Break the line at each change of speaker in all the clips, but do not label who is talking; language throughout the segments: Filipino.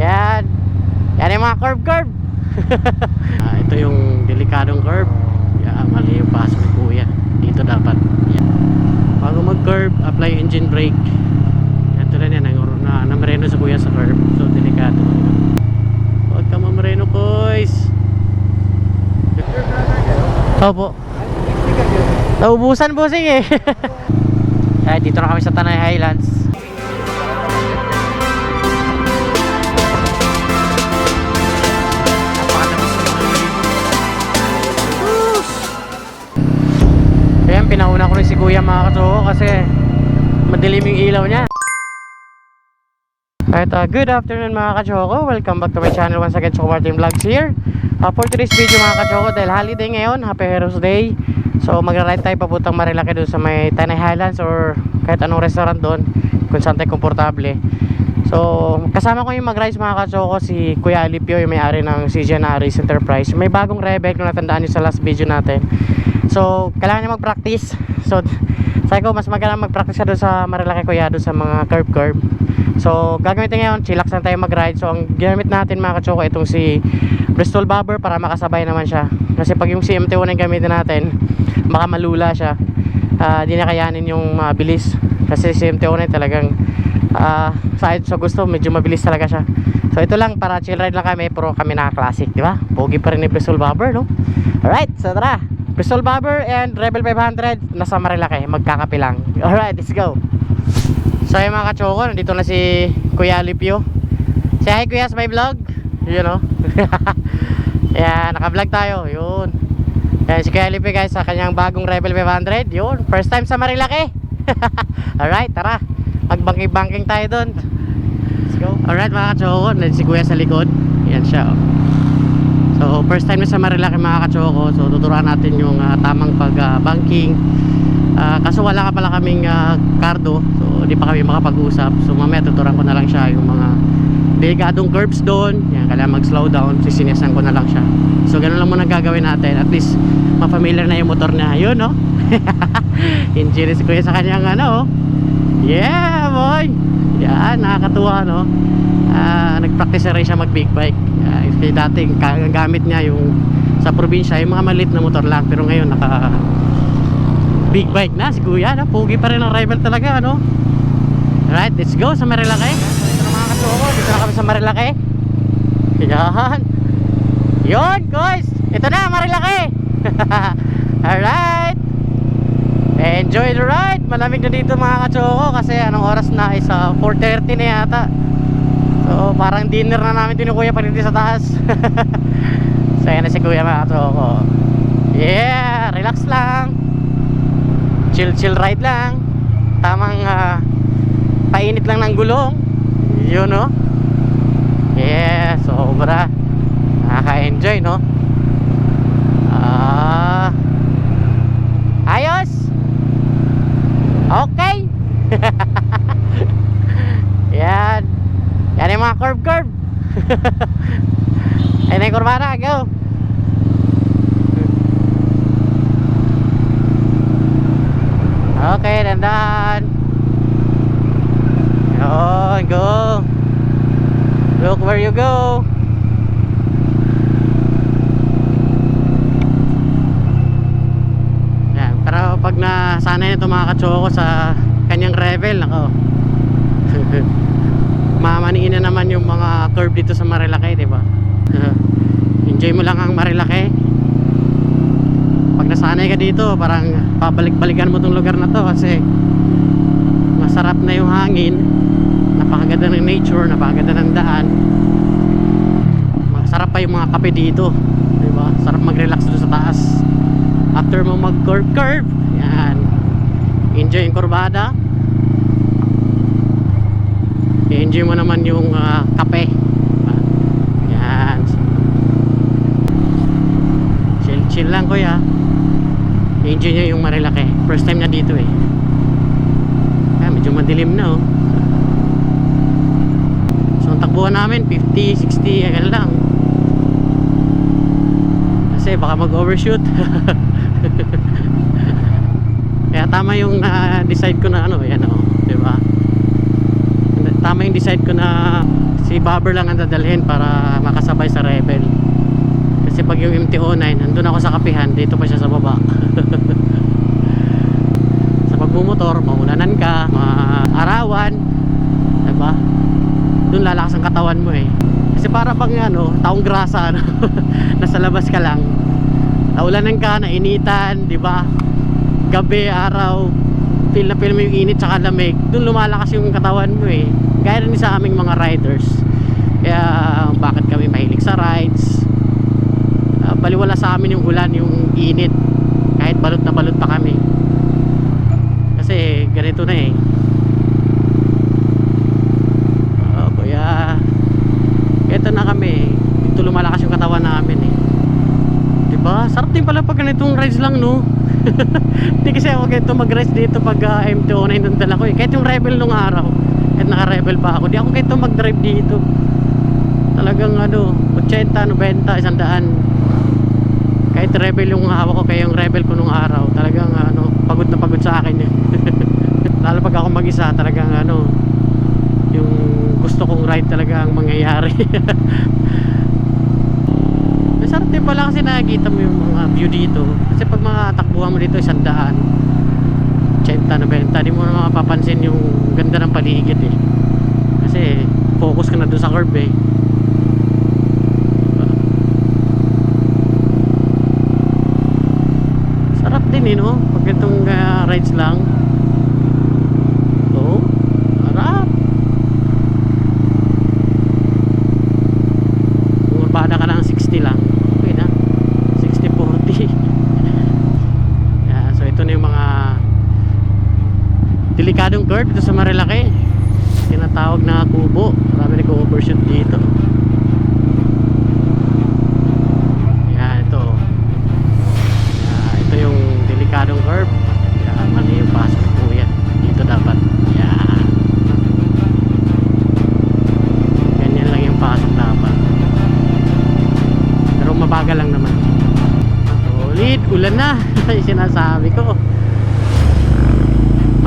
Yan. Yan yung mga curve-curve. ah, ito yung delikadong curve. Yan, mali yung pasok ni kuya. Dito dapat. Yan. Bago mag-curve, apply engine brake. Yan tulad yan. Na, namareno sa kuya sa curve. So, delikado. Huwag ka mamareno, boys. Opo. Naubusan po sige. Ay, dito na kami sa Tanay Highlands. Pinauna ko rin si Kuya mga katsoko kasi madilim yung ilaw niya. Alright, uh, good afternoon mga kachoko. Welcome back to my channel once again, Choco Martin Vlogs here. Uh, for today's video mga kachoko, dahil holiday ngayon, Happy Heroes Day. So magra-ride tayo papuntang Marilaki doon sa may Tanay Highlands or kahit anong restaurant doon kung saan tayo komportable. So kasama ko yung mag-rides mga kachoko si Kuya Alipio, yung may-ari ng CGN Aris Enterprise. May bagong Rebec na natandaan nyo sa last video natin. So kailangan niya mag-practice. So sabi ko mas maganda mag-practice ka doon sa Marilaki Kuya doon sa mga curve-curve. So, gagamitin ngayon, chillax lang tayo mag-ride. So, ang ginamit natin mga katsoko, itong si Bristol Bobber para makasabay naman siya. Kasi pag yung CMT1 ang gamitin natin, baka malula siya. Ah, di na kayanin yung mabilis. Kasi CMT1 ay talagang ah, sa, sa gusto, medyo mabilis talaga siya. So, ito lang, para chill ride lang kami, pero kami naka-classic, di ba? Pogi pa rin ni Bristol Bobber, no? Alright, so tara. Bristol Bobber and Rebel 500, nasa Marilaki, magkakape lang. Alright, let's go. So yung mga kachoko, nandito na si Kuya Alipio Say hi Kuya sa my vlog. Yun o Ayan, naka-vlog tayo. Yun. Ayan, si Kuya Alipio guys sa kanyang bagong Rebel 500 Yun, first time sa Marilaki. Alright, tara. Mag-banking-banking tayo dun. Let's go. Alright mga kachoko, nandito si Kuya sa likod. Yan siya oh. So first time na sa Marilaki mga kachoko So tuturuan natin yung ah, tamang pag-banking Ah, kaso wala ka pala kaming ah, kardo. So di pa kami makapag-usap. So mamaya tuturuan ko na lang siya yung mga delikadong curbs doon. Yan kailangan mag slow down. Sisinisan ko na lang siya. So ganun lang muna gagawin natin. At least ma-familiar na yung motor niya. Yun no? Engineer si kuya sa kanyang ano? Yeah boy! Yan nakakatuwa no? Ah, nag-practice na rin siya mag big bike uh, kasi dating ka- gamit niya yung sa probinsya yung mga maliit na motor lang. Pero ngayon naka big bike na si kuya no? Pugi pa rin ang rival talaga ano Alright, let's go sa Marilaki Ito na mga kasoko, dito na kami sa Marilaki Yan. Yun guys, ito na Marilaki Alright! Enjoy the ride! Malamig na dito mga kasoko Kasi anong oras na? Is uh, 4.30 na yata So parang dinner na namin tinukuya pa dito sa taas. So yan na si kuya mga kasoko Yeah, relax lang. Chill chill ride lang. Tamang ah, painit lang ng gulong. Yun no? Yeah sobra. Nakaka-enjoy no? Ah ayos okay yan yan yung mga curve curve yan yung kurbana go Okay, dandan. Yun, go. Look where you go. Pag nasanay na mga katsoko sa kanyang revel, nako. Mamaniin na naman yung mga curve dito sa Marilaki, di ba? Enjoy mo lang ang Marilaki pag nasanay ka dito parang pabalik-balikan mo tong lugar na to kasi masarap na yung hangin napakaganda ng nature napakaganda ng daan. Masarap pa yung mga kape dito diba? sarap mag-relax doon sa taas. After mo mag curve curve yan. Enjoy yung kurbada enjoy mo naman yung ah, kape. Yan. Chill chill lang kuya. Enjoy niya yung Marilaki. First time na dito eh. Kaya medyo madilim na oh. So ang takbuhan namin 50, 60 agad lang. Kasi baka mag overshoot kaya tama yung na decide ko na ano yan oh di ba tama yung decide ko na si Bobber lang ang dadalhin para makasabay sa Rebel. Kasi pag yung MTO9, nandun ako sa kapihan, dito pa siya sa baba. sa pagmumotor, maulanan ka, maarawan, diba? Doon lalakas ang katawan mo eh. Kasi para pang ano, taong grasa, ano? nasa labas ka lang. Naulanan ka, nainitan, di ba? Gabi, araw, feel na feel mo yung init tsaka lamig. Doon lumalakas yung katawan mo eh. Gaya rin sa aming mga riders. Kaya bakit kami mahilig sa rides? Ah, baliwala sa amin yung ulan, yung init. Kahit balot na balot pa kami. Kasi ganito na eh. Oh, kuya. Ito na kami. Dito lumalakas yung katawan namin eh. 'Di ba? Sarap din pala pag ganitong rides lang, no? Hindi kasi ako ganito mag-rides dito pag uh, MT-09 ang dala ko eh. Kahit yung rebel nung araw. Kahit naka-rebel pa ako. Di ako ganito mag-drive dito. Talagang ano, 80, 90, 100. Kahit rebel yung hawak ko, kaya yung rebel ko nung araw. Talagang ano, pagod na pagod sa akin yun. Lalo pag ako mag-isa, talagang ano, yung gusto kong ride talaga ang mangyayari. Masarap din pala kasi nakikita mo yung mga view dito. Kasi pag mga mo dito, isang daan, 80 na benta, di mo na mapapansin yung ganda ng paligid eh. Kasi focus ka na doon sa curve eh. Diba? Sarap din eh no? Pag itong ah, rides lang. Oo, sarap. Kung urbana ka ng 60 lang, okay na. 60-40. yeah, so ito na yung mga delikadong curve dito sa Marilaki. Tinatawag na kubo. Marami nag-overshoot dito. Yeah, ito. Yeah, ito yung delikadong curve. Yeah, mali yung pasok ni Kuya. Dito dapat. Yeah. Ganyan lang yung pasok dapat. Pero mabagal lang naman. Ulit, ulan na. sinasabi ko.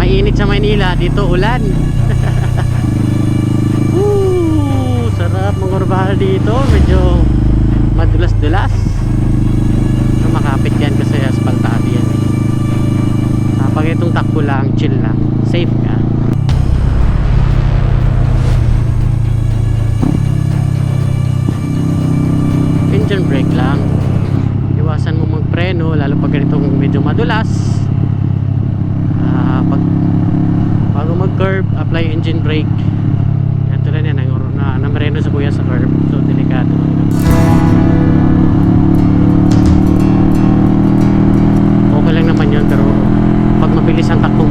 Mainit sa Maynila, dito ulan. Woo! Sarap mga urbana dito. Medyo madulas-dulas. Makapit yan kasi asfaltado yan. Kapag itong takbo lang, chill lang. Safe ka. engine brake lang iwasan mo magpreno lalo pag ganitong medyo madulas Ah, pag curve apply engine brake. Yan tulad yan nang na, namareno sa kuya sa curve so delikado. Okay lang naman yun pero pag mabilis ang takbo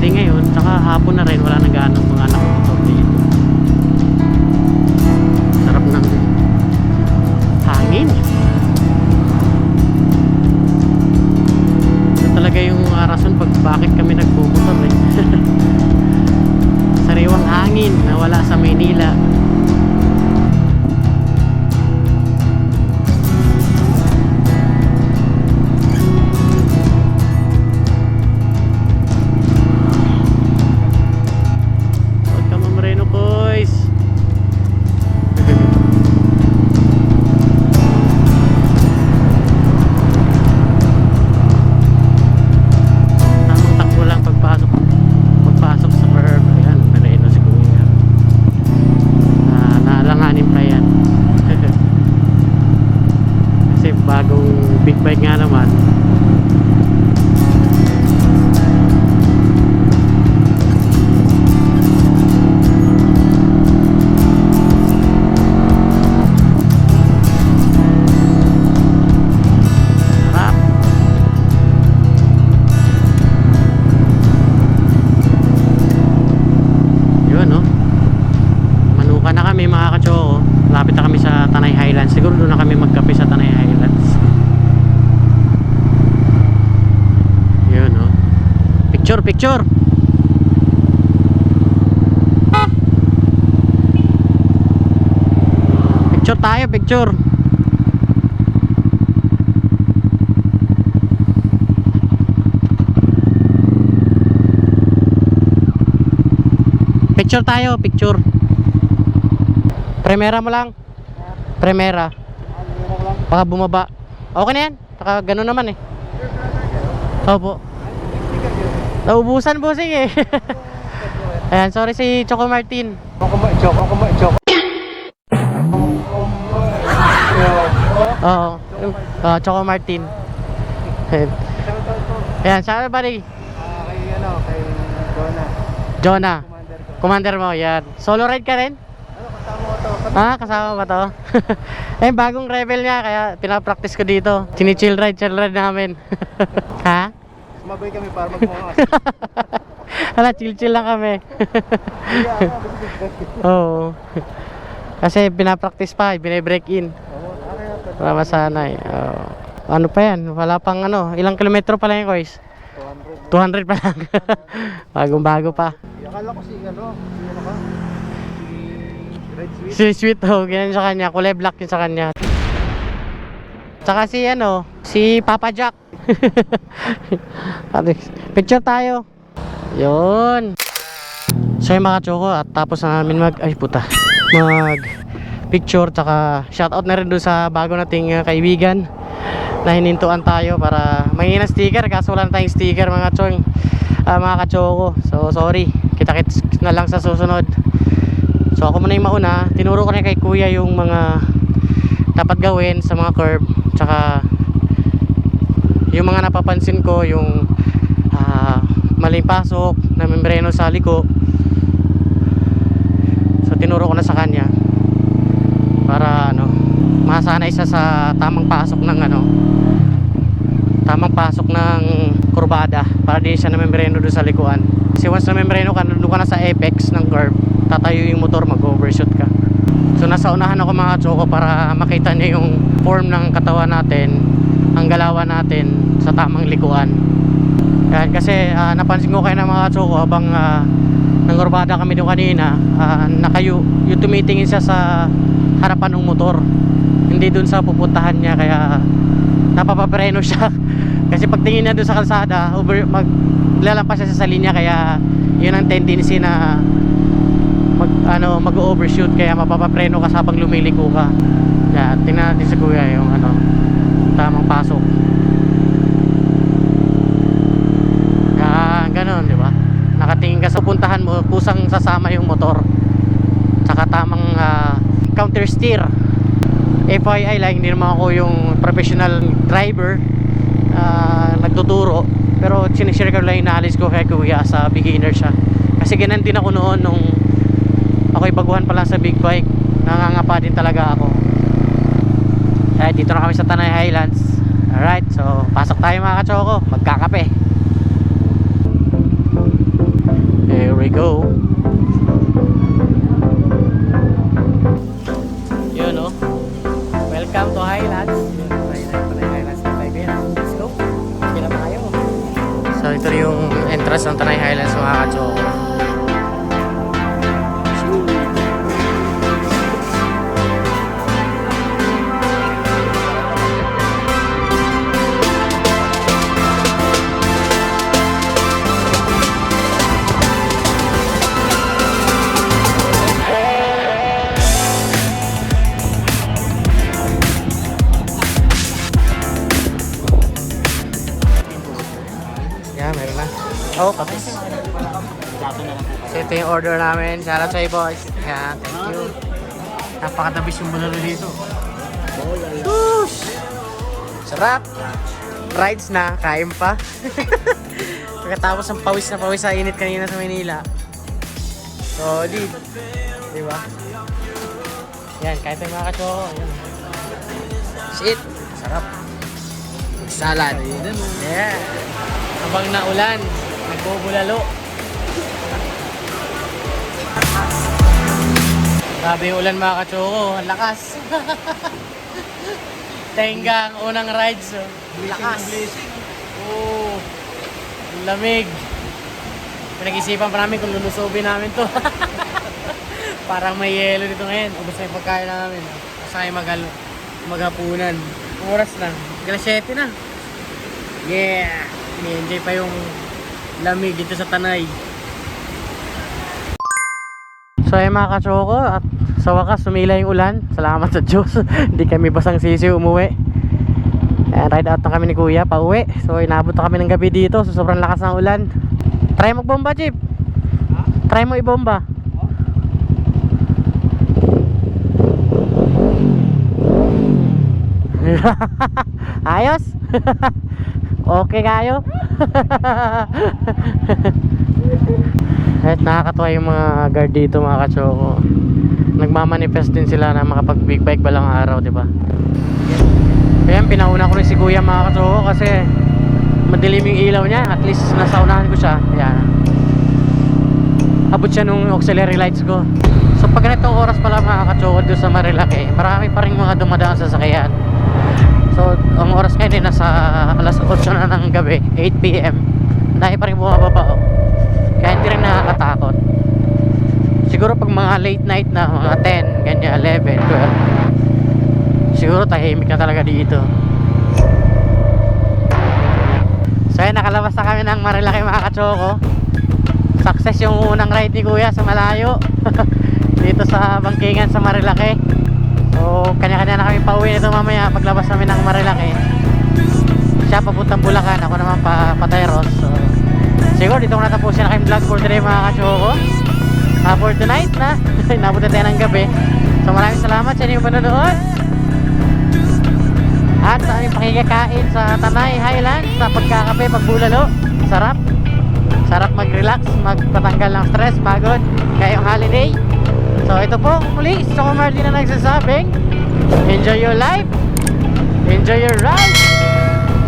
Holiday ngayon. Saka hapon na rin. Wala nang ganong mga nakatutok dito. Sarap ng hangin. Ito talaga yung uh, rason pag bakit kami nagbumotor eh. Sariwang hangin na wala sa Maynila. Picture. Picture tayo, picture. Primera mo lang. Primera. Baka bumaba. Okay na yan. Baka ganun naman eh. Opo. Naubusan po sige. Ayan, sorry si Choco Martin.
Choco, choco, choco,
Uh, Choco Martin. Ayan, sabi ba rin?
Ah, kay ano, kay Jonah.
Jonah.
Commander.
Commander mo, yan. Solo ride ka rin?
Ano, kasama ko to.
Ah, kasama ba to? eh, bagong rebel niya, kaya pinapractice ko dito. Chini-chill ride, chill ride namin. ha?
Sumabay kami para magmuha.
Hala, chill-chill lang kami. Oo. Kasi pinapractice pa, binibreak in.
Oo, okay na to.
Para masanay. Oo. Ano pa yan? Wala pang ano, ilang kilometro pa lang yung guys?
200.
200 pa lang. Bagong bago pa.
Akala ko si ano, si ano ka? Si Red Sweet.
Si Sweet oh, ganyan sa kanya. Kulay black yun sa kanya. Tsaka si ano, si Papa Jack. Ate, Picture tayo. Yun. So yung mga choko at tapos na namin mag ay puta. Mag picture tsaka shoutout na rin doon sa bago nating uh, kaibigan na hinintuan tayo para mangingin ng sticker kaso wala na tayong sticker mga chong ah, mga kachoko. So sorry. Kita kits na lang sa susunod. So ako muna yung mauna. Tinuro ko na kay kuya yung mga dapat gawin sa mga curb tsaka yung mga napapansin ko yung ah, maling pasok na membreno sa liko. So tinuro ko na sa kanya masanay siya sa tamang pasok ng ano tamang pasok ng kurbada para di siya na membreno doon sa likuan. Kasi once na membreno ka doon ka na sa apex ng curve tatayo yung motor mag overshoot ka. So nasa unahan ako mga choko para makita niya yung form ng katawan natin ang galawan natin sa tamang likuan. Yan kasi ah, napansin ko kayo ng mga choko habang uh, nangurbada kami doon kanina. Ah, nakayo yung tumitingin siya sa harapan ng motor. Hindi doon sa pupuntahan niya kaya napapapreno siya. Kasi pagtingin niya doon sa kalsada over, mag lalampas siya sa linya kaya yun ang tendency na mag ano mag-overshoot kaya mapapapreno ka habang lumiliko ka. Yan tingnan natin sa kuya yung ano tamang pasok yan ganon di ba nakatingin ka sa puntahan mo kusang sasama yung motor. Tsaka tamang ah, counter steer. FYI lang hindi naman ako yung professional driver ah, nagtuturo. Pero sinishare ko lang yung knowledge ko kay kuya sa beginner siya. Kasi ganun din ako noon nung ako'y baguhan pa lang sa big bike. Nangangapa din talaga ako. Kaya dito na kami sa Tanay Highlands. Alright so pasok tayo mga kachoko magkakape here we go. Yun oh. Welcome to Highlands. Let's go. Sige na tayo so ito yung entrance ng Tanay Highlands mga kachoko order namin. Shout out sa boys. Yeah, thank you. Napakatabis yung bulalo dito. Whoosh! Sarap! Rides na, kain pa. Pagkatapos ng pawis na pawis sa init kanina sa Manila. Solid. Di ba? Yan, kain tayo mga kachoko. Yan. Shit! Sarap. Salad. Yeah. Habang naulan, nagbubulalo. Grabe yung ulan mga kachoko, ang lakas. Tenga ang unang rides. Oh. Lakas. Oo. Ang lamig. Pinag-isipan pa namin kung lulusubin namin to. Parang may yelo dito ngayon. Ubus na yung pagkain namin. Kasaya magal maghapunan. Oras na. Galas 7 na. Yeah! Ini-enjoy pa yung lamig dito sa Tanay. So ay mga kachoko at sa wakas sumila yung ulan. Salamat sa Diyos. Hindi kami basang sisi umuwi. Ayan, ride out na kami ni Kuya pa uwi. So inabot na kami ng gabi dito. So sobrang lakas ng ulan. Try mo bomba, Chip. Try mo ibomba. Ayos? okay kayo? At nakakatuwa yung mga guard dito mga kachoko. Nagmamanifest din sila na makapag big bike balang araw, di ba? Kaya pinauna ko rin si kuya mga kachoko kasi madilim yung ilaw niya. At least nasa unahan ko siya. Ayan. Abot siya nung auxiliary lights ko. So pag ganitong oras pala mga kachoko doon sa Marilaki, marami pa rin mga dumadaan sa sasakyan. So, ang oras ngayon ay nasa alas 8 na ng gabi, 8pm. Dahil pa rin bumababa. Oh. Kaya hindi rin nakakatakot. Siguro pag mga late night na, mga 10, ganyan, 11, 12. Siguro tahimik na talaga dito. So, ayun, nakalabas na kami ng Marilaki mga kachoko. Success yung unang ride ni Kuya sa malayo. dito sa Bangkingan sa Marilaki. So, kanya-kanya na kami pauwi nito mamaya paglabas namin ng Marilaki. Siya papuntang Bulacan, ako naman pa Patayros. So, dito ko natapusin na kayong vlog for today mga kachoko. Uh, for tonight na, inabot na tayo ng gabi. So, maraming salamat sa inyong panonood. At sa aming pakikakain sa Tanay Highlands sa pagkakape, pagbulalo. Sarap. Sarap mag-relax, magpatanggal ng stress, pagod, kayong holiday. So ito po muli, si Choco Marley na nagsasabing Enjoy your life Enjoy your ride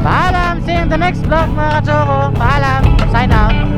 Paalam! See you in the next vlog mga kachoko Paalam! Sign out!